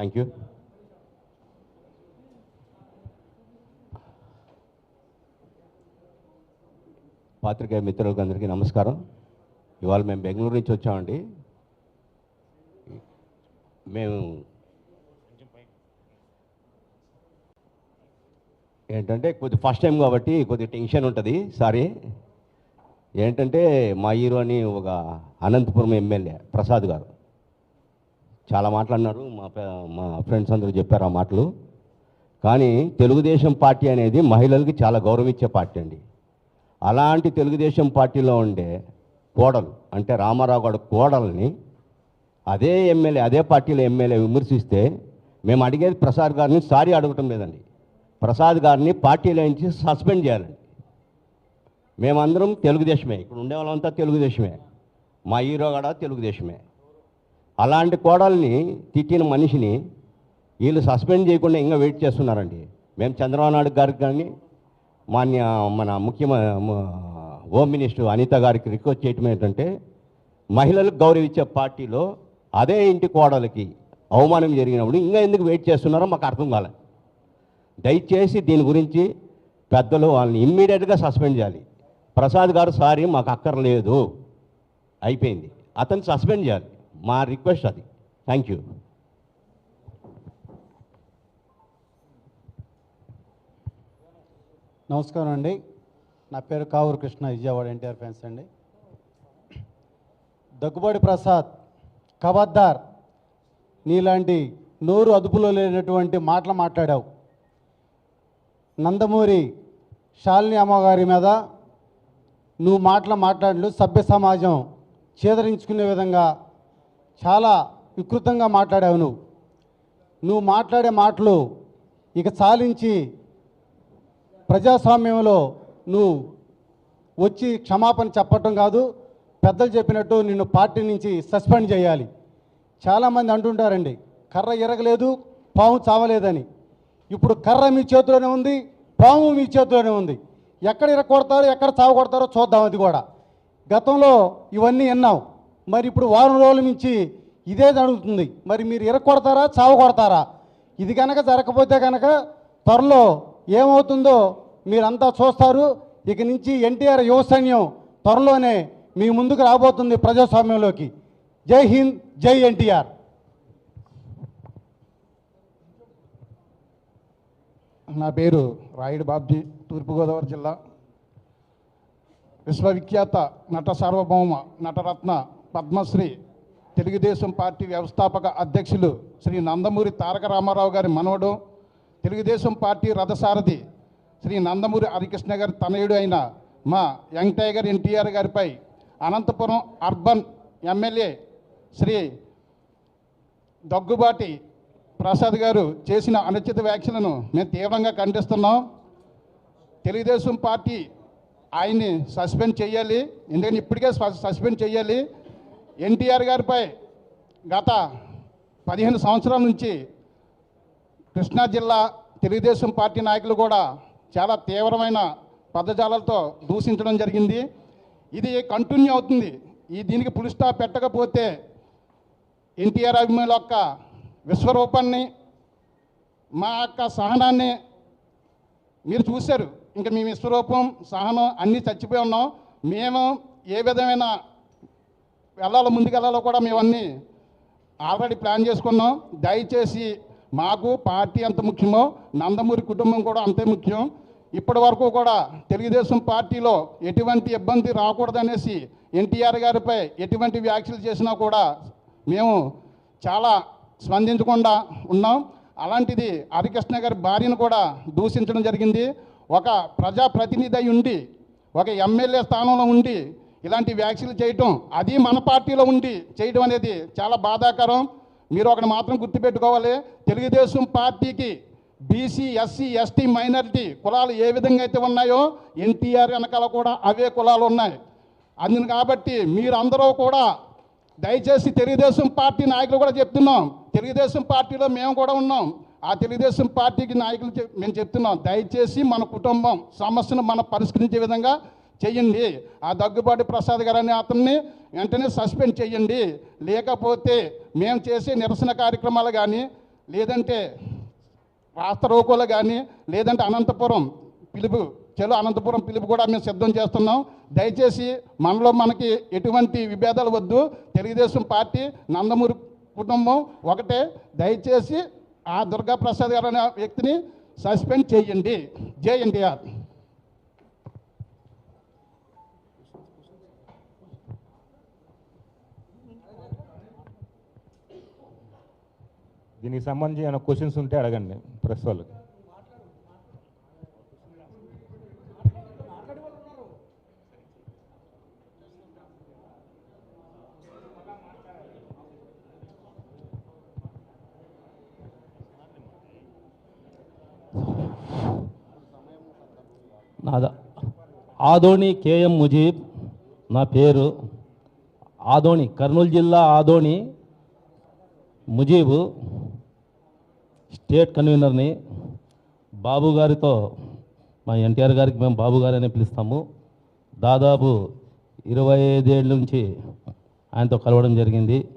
Thank you పాత్రికేయ మిత్రులకు అందరికీ నమస్కారం. ఇవాళ మేము బెంగళూరు నుంచి వచ్చామండి. మేము ఏంటంటే కొద్ది ఫస్ట్ టైం కాబట్టి కొద్ది టెన్షన్ ఉంటుంది సారీ. ఏంటంటే మా హీరో అని ఒక అనంతపురం ఎమ్మెల్యే ప్రసాద్ గారు. చాలా మాట్లాడినారు. మా మా ఫ్రెండ్స్ అందరూ చెప్పారు ఆ మాటలు. కానీ తెలుగుదేశం పార్టీ అనేది మహిళలకి చాలా గౌరవం ఇచ్చే పార్టీ అండి. అలాంటి తెలుగుదేశం పార్టీలో ఉండే కోడలు అంటే రామారావు గారు కోడల్ని అదే ఎమ్మెల్యే అదే పార్టీలో ఎమ్మెల్యే విమర్శిస్తే మేము అడిగేది ప్రసాద్ గారిని సారీ అడగటం లేదండి. ప్రసాద్ గారిని పార్టీలో నుంచి సస్పెండ్ చేయాలండి. మేమందరం తెలుగుదేశమే. ఇక్కడ ఉండే వాళ్ళంతా తెలుగుదేశమే. మా హీరో కూడా తెలుగుదేశమే. అలాంటి కోడల్ని తిట్టిన మనిషిని వీళ్ళు సస్పెండ్ చేయకుండా ఇంకా వెయిట్ చేస్తున్నారండి. మేము చంద్రబాబు నాయుడు గారికి కానీ మాన్య మన ముఖ్యమ హోమ్ మినిస్టర్ అనిత గారికి రిక్వెస్ట్ చేయటం ఏంటంటే మహిళలకు గౌరవించే పార్టీలో అదే ఇంటి కోడలకి అవమానం జరిగినప్పుడు ఇంకా ఎందుకు వెయిట్ చేస్తున్నారో మాకు అర్థం కాలేదు దయచేసి దీని గురించి పెద్దలు వాళ్ళని ఇమ్మీడియట్గా సస్పెండ్ చేయాలి. ప్రసాద్ గారు సారీ మాకు అక్కర్లేదు. అయిపోయింది. అతను సస్పెండ్ చేయాలి. మా రిక్వెస్ట్ అది. థ్యాంక్ యూ నమస్కారం అండి. నా పేరు కావూరు కృష్ణ విజయవాడ ఎన్టీఆర్ ఫ్యాన్స్ అండి. దగ్గుబాటి ప్రసాద్ కబద్దార్ నీలాంటి నోరు అదుపులో లేనటువంటి మాటలు మాట్లాడావు. నందమూరి శాలిని అమ్మగారి మీద నువ్వు మాటలు మాట్లాడలు సభ్య సమాజం చేదరించుకునే విధంగా చాలా వికృతంగా మాట్లాడావు నువ్వు. నువ్వు మాట్లాడే మాటలు ఇక చాలించి ప్రజాస్వామ్యంలో నువ్వు వచ్చి క్షమాపణ చెప్పటం కాదు పెద్దలు చెప్పినట్టు నిన్ను పార్టీ నుంచి సస్పెండ్ చేయాలి. చాలామంది అంటుంటారండి కర్ర ఎరగలేదు పాము చావలేదని. ఇప్పుడు కర్ర మీ చేతిలోనే ఉంది పాము మీ చేతిలోనే ఉంది. ఎక్కడ ఇరగొడతారో ఎక్కడ చావ కొడతారో చూద్దాం అది కూడా. గతంలో ఇవన్నీ విన్నావు. మరి ఇప్పుడు వారం రోజుల నుంచి ఇదే జరుగుతుంది. మరి మీరు ఇరగొడతారా చావ కొడతారా ఇది కనుక జరగకపోతే కనుక త్వరలో ఏమవుతుందో మీరంతా చూస్తారు. ఇక నుంచి ఎన్టీఆర్ యువ సైన్యం త్వరలోనే మీ ముందుకు రాబోతుంది ప్రజాస్వామ్యంలోకి. జై హింద్ జై ఎన్టీఆర్. నా పేరు రాయుడు బాబ్జీ తూర్పుగోదావరి జిల్లా. విశ్వవిఖ్యాత నట సార్వభౌమ నటరత్న పద్మశ్రీ తెలుగుదేశం పార్టీ వ్యవస్థాపక అధ్యక్షులు శ్రీ నందమూరి తారక రామారావు గారి మనవడు తెలుగుదేశం పార్టీ రథసారథి శ్రీ నందమూరి హరికృష్ణ గారి తనయుడు అయిన మా యంగ్ టైగర్ ఎన్టీఆర్ గారిపై అనంతపురం అర్బన్ ఎమ్మెల్యే శ్రీ దగ్గుబాటి ప్రసాద్ గారు చేసిన అనుచిత వ్యాఖ్యలను మేము తీవ్రంగా ఖండిస్తున్నాం. తెలుగుదేశం పార్టీ ఆయన్ని సస్పెండ్ చేయాలి. ఎందుకంటే ఇప్పటికే సస్పెండ్ చేయాలి. ఎన్టీఆర్ గారిపై గత పదిహేను సంవత్సరాల నుంచి కృష్ణా జిల్లా తెలుగుదేశం పార్టీ నాయకులు కూడా చాలా తీవ్రమైన పదజాలతో దూషించడం జరిగింది. ఇది కంటిన్యూ అవుతుంది. ఈ దీనికి పులి స్టాప్ పెట్టకపోతే ఎన్టీఆర్ అభిమానుల యొక్క విశ్వరూపాన్ని మా యొక్క సహనాన్ని మీరు చూశారు. ఇంకా మీ విశ్వరూపం సహనం అన్నీ చచ్చిపోయి ఉన్నాం. మేము ఏ విధమైన వెళ్ళాలో ముందుకెళ్ళాలో కూడా మేమన్నీ ఆల్రెడీ ప్లాన్ చేసుకున్నాం. దయచేసి మాకు పార్టీ ఎంత ముఖ్యమో నందమూరి కుటుంబం కూడా అంతే ముఖ్యం. ఇప్పటి వరకు కూడా తెలుగుదేశం పార్టీలో ఎటువంటి ఇబ్బంది రాకూడదనేసి ఎన్టీఆర్ గారిపై ఎటువంటి వ్యాఖ్యలు చేసినా కూడా మేము చాలా స్పందించకుండా ఉన్నాం. అలాంటిది హరికృష్ణ గారి భార్యను కూడా దూషించడం జరిగింది. ఒక ప్రజాప్రతినిధి ఉండి ఒక ఎమ్మెల్యే స్థానంలో ఉండి ఇలాంటి వ్యాఖ్యలు చేయటం అది మన పార్టీలో ఉండి చేయడం అనేది చాలా బాధాకరం. మీరు ఒకటి మాత్రం గుర్తుపెట్టుకోవాలి తెలుగుదేశం పార్టీకి బీసీ ఎస్సీ ఎస్టీ మైనారిటీ కులాలు ఏ విధంగా అయితే ఉన్నాయో ఎన్టీఆర్ వెనకాల కూడా అవే కులాలు ఉన్నాయి. అందును కాబట్టి మీరందరూ కూడా దయచేసి తెలుగుదేశం పార్టీ నాయకులు కూడా చెప్తున్నాం. తెలుగుదేశం పార్టీలో మేము కూడా ఉన్నాం. ఆ తెలుగుదేశం పార్టీకి నాయకులు మేము చెప్తున్నాం. దయచేసి మన కుటుంబం సమస్యను మనం పరిష్కరించే విధంగా చెయ్యండి ఆ దగ్గుబాటి ప్రసాద్ గారు అనే అతన్ని వెంటనే సస్పెండ్ చేయండి. లేకపోతే మేము చేసే నిరసన కార్యక్రమాలు కానీ లేదంటే రాష్ట్ర రోకోలు కానీ లేదంటే అనంతపురం పిలుపు చలో అనంతపురం పిలుపు కూడా మేము సిద్ధం చేస్తున్నాం. దయచేసి మనలో మనకి ఎటువంటి విభేదాలు వద్దు. తెలుగుదేశం పార్టీ నందమూరి కుటుంబం ఒకటే. దయచేసి ఆ దుర్గా ప్రసాద్ గారు అనే వ్యక్తిని సస్పెండ్ చేయండి. జే ఎన్టీఆర్. దీనికి సంబంధించి ఏమైనా క్వశ్చన్స్ ఉంటే అడగండి ప్రెస్ వాళ్ళకి నాదా. ఆదోని కేఎం ముజీబ్ నా పేరు ఆదోని కర్నూలు జిల్లా ఆదోని ముజీబు. స్టేట్ కన్వీనర్ని బాబు గారితో మా ఎన్టీఆర్ గారికి మేము బాబు గారు పిలుస్తాము. దాదాపు ఇరవై ఐదేళ్ళ నుంచి ఆయనతో కలవడం జరిగింది.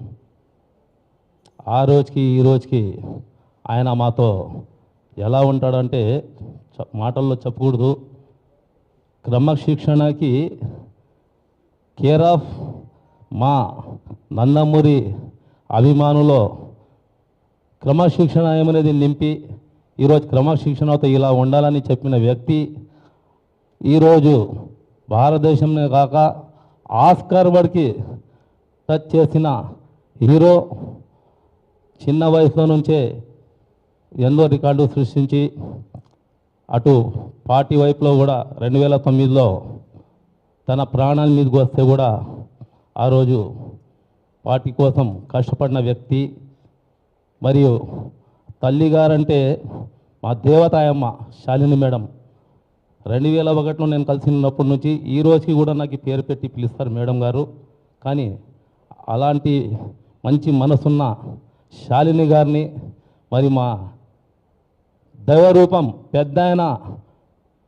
ఆ రోజుకి ఈ రోజుకి ఆయన మాతో ఎలా ఉంటాడంటే చ- మాటల్లో చెప్పకూడదు. క్రమశిక్షణకి కేర్ ఆఫ్ మా నందమూరి అభిమానులో క్రమశిక్షణ ఏమనేది నింపి ఈరోజు క్రమశిక్షణతో ఇలా ఉండాలని చెప్పిన వ్యక్తి ఈరోజు భారతదేశంలో కాక ఆస్కార్ వరకు టచ్ చేసిన హీరో చిన్న వయసులో నుంచే ఎన్నో రికార్డు సృష్టించి అటు పార్టీ వైపులో కూడా రెండు వేల తొమ్మిదిలో తన ప్రాణాల మీదకి వస్తే కూడా ఆ రోజు పార్టీ కోసం కష్టపడిన వ్యక్తి మరియు తల్లిగారంటే మా దేవతాయమ్మ శాలిని మేడం. రెండు వేల ఒకటిలో నేను కలిసినప్పటి నుంచి ఈ రోజుకి కూడా నాకు పేరు పెట్టి పిలుస్తారు మేడం గారు. కానీ అలాంటి మంచి మనసున్న శాలిని గారిని మరి మా దైవరూపం పెద్ద ఆయన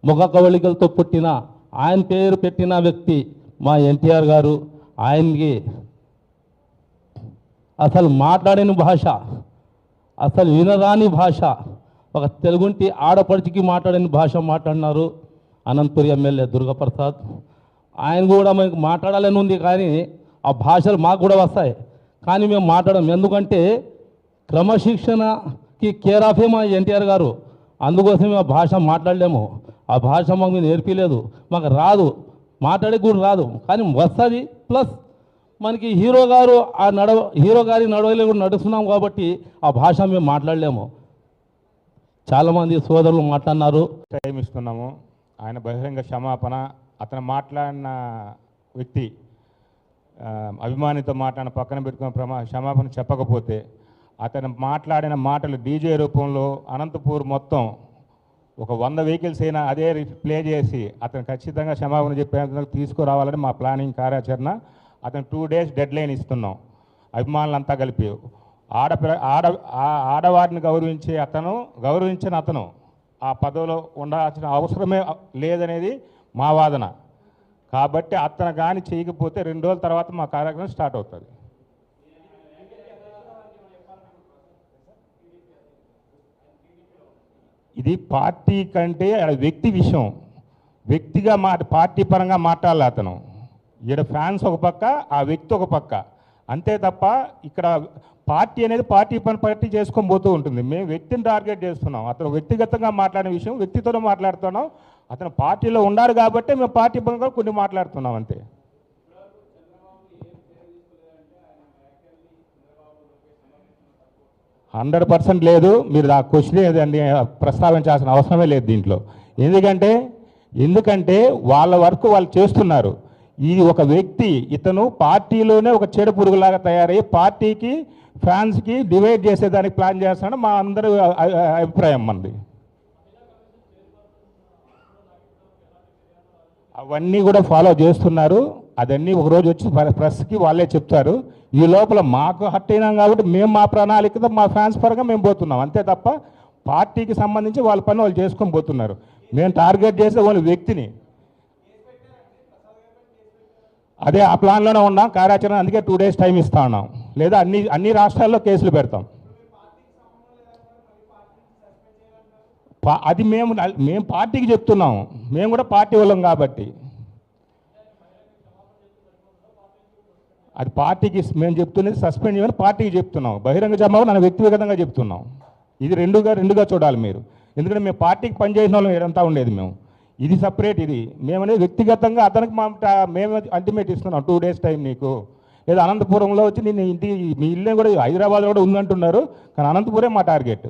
ముఖ కవళికలతో పుట్టిన ఆయన పేరు పెట్టిన వ్యక్తి మా ఎన్టీఆర్ గారు. ఆయనకి అసలు మాట్లాడిన భాష అసలు వినరాని భాష. ఒక తెలుగుంటి ఆడపడిచికి మాట్లాడిన భాష మాట్లాడినారు అనంతపురి ఎమ్మెల్యే దుర్గప్రసాద్. ఆయన కూడా మనకి మాట్లాడాలని ఉంది కానీ ఆ భాషలు మాకు కూడా వస్తాయి. కానీ మేము మాట్లాడము. ఎందుకంటే క్రమశిక్షణకి కేర్ ఆఫే మా ఎన్టీఆర్ గారు. అందుకోసం మేము ఆ భాష మాట్లాడలేము. ఆ భాష మాకు నేర్పిలేదు. మాకు రాదు. మాట్లాడే కూడా రాదు. కానీ వస్తుంది. ప్లస్ మనకి హీరో గారు ఆ నడవ హీరో గారి నడవలో కూడా నడుస్తున్నాం కాబట్టి ఆ భాష మేము మాట్లాడలేము. చాలామంది సోదరులు మాట్లాడినారు. టైం ఇస్తున్నాము. ఆయన బహిరంగ క్షమాపణ అతను మాట్లాడిన వ్యక్తి అభిమానితో మాట్లాడిన పక్కన పెట్టుకున్న ప్రమా క్షమాపణ చెప్పకపోతే అతను మాట్లాడిన మాటలు డీజే రూపంలో అనంతపూర్ మొత్తం ఒక వంద వెహికల్స్ అయినా అదే ప్లే చేసి అతను ఖచ్చితంగా క్షమాపణ చెప్పేందుకు తీసుకురావాలని మా ప్లానింగ్ కార్యాచరణ అతను టూ డేస్ డెడ్ లైన్ ఇస్తున్నాం. అభిమానులంతా కలిపి. ఆడపిల్ల ఆడ ఆడవారిని గౌరవించే అతను గౌరవించిన అతను ఆ పదవిలో ఉండాల్సిన అవసరమే లేదనేది మా వాదన. కాబట్టి అతను కానీ చేయకపోతే రెండు రోజుల తర్వాత మా కార్యక్రమం స్టార్ట్ అవుతుంది. ఇది పార్టీ కంటే వ్యక్తి విషయం. వ్యక్తిగా మా పార్టీ పరంగా మాట్లాడాలి అతను. ఈడ ఫ్యాన్స్ ఒక పక్క ఆ వ్యక్తి ఒక పక్క. అంతే తప్ప ఇక్కడ పార్టీ అనేది పార్టీ పని పార్టీ చేసుకొని పోతూ ఉంటుంది. మేము వ్యక్తిని టార్గెట్ చేస్తున్నాం. అతను వ్యక్తిగతంగా మాట్లాడిన విషయం వ్యక్తితోనే మాట్లాడుతున్నాం. అతను పార్టీలో ఉన్నారు కాబట్టి మేము పార్టీ పరంగా కొన్ని మాట్లాడుతున్నాం అంతే. హండ్రెడ్ పర్సెంట్ లేదు. మీరు ఆ క్వశ్చన్ ఏదండి ప్రస్తావించాల్సిన అవసరమే లేదు దీంట్లో. ఎందుకంటే ఎందుకంటే వాళ్ళ వర్క్ వాళ్ళు చేస్తున్నారు. ఈ ఒక వ్యక్తి ఇతను పార్టీలోనే ఒక చెడు పురుగులాగా తయారయ్యి పార్టీకి ఫ్యాన్స్కి డివైడ్ చేసేదానికి ప్లాన్ చేస్తాడని మా అందరి అభిప్రాయం మంది అవన్నీ కూడా ఫాలో చేస్తున్నారు. అదన్నీ ఒక రోజు వచ్చి ప్రెస్కి వాళ్ళే చెప్తారు. ఈ లోపల మాకు హట్ అయినాం కాబట్టి మేము మా ప్రణాళికతో మా ఫ్యాన్స్ పరంగా మేము పోతున్నాం. అంతే తప్ప పార్టీకి సంబంధించి వాళ్ళ పని వాళ్ళు చేసుకొని పోతున్నారు. మేము టార్గెట్ చేసే వాళ్ళ వ్యక్తిని. అదే ఆ ప్లాన్లోనే ఉన్నాం. కార్యాచరణ అందుకే టూ డేస్ టైం ఇస్తా ఉన్నాం లేదా అన్ని అన్ని రాష్ట్రాల్లో కేసులు పెడతాం. అది మేము మేము పార్టీకి చెప్తున్నాం మేము కూడా పార్టీ వాళ్ళం కాబట్టి. అది పార్టీకి మేము చెప్తున్నది సస్పెండ్ చేయమని పార్టీకి చెప్తున్నాం బహిరంగ జమా నన్ను వ్యక్తిగతంగా చెప్తున్నాం ఇది రెండుగా రెండుగా చూడాలి మీరు. ఎందుకంటే మేము పార్టీకి పనిచేసిన వాళ్ళం ఏదంతా ఉండేది మేము. ఇది సపరేట్ ఇది. మేమనేది వ్యక్తిగతంగా అతనికి మా మేము అల్టిమేట్ ఇస్తున్నాం. టూ డేస్ టైం నీకు. లేదా అనంతపురంలో వచ్చి నేను ఇంటి మీ ఇల్లు కూడా హైదరాబాద్ కూడా ఉందంటున్నారు. కానీ అనంతపురే మా టార్గెట్